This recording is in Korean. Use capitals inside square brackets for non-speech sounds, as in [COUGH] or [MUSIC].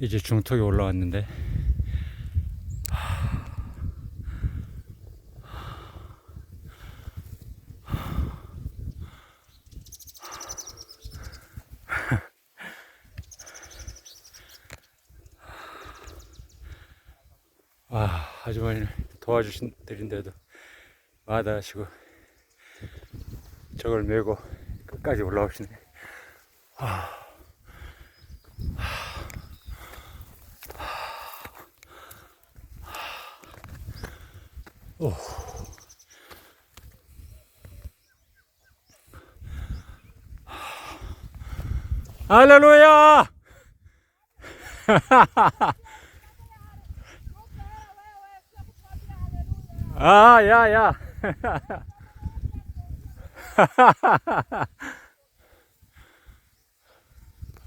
이제 중턱에 올라왔는데. 와 아주머니를 도와주신들인데도 마다하시고 저걸 메고 끝까지 올라오시네 오. 할렐루야! [LAUGHS] 아, 야, 야. [LAUGHS]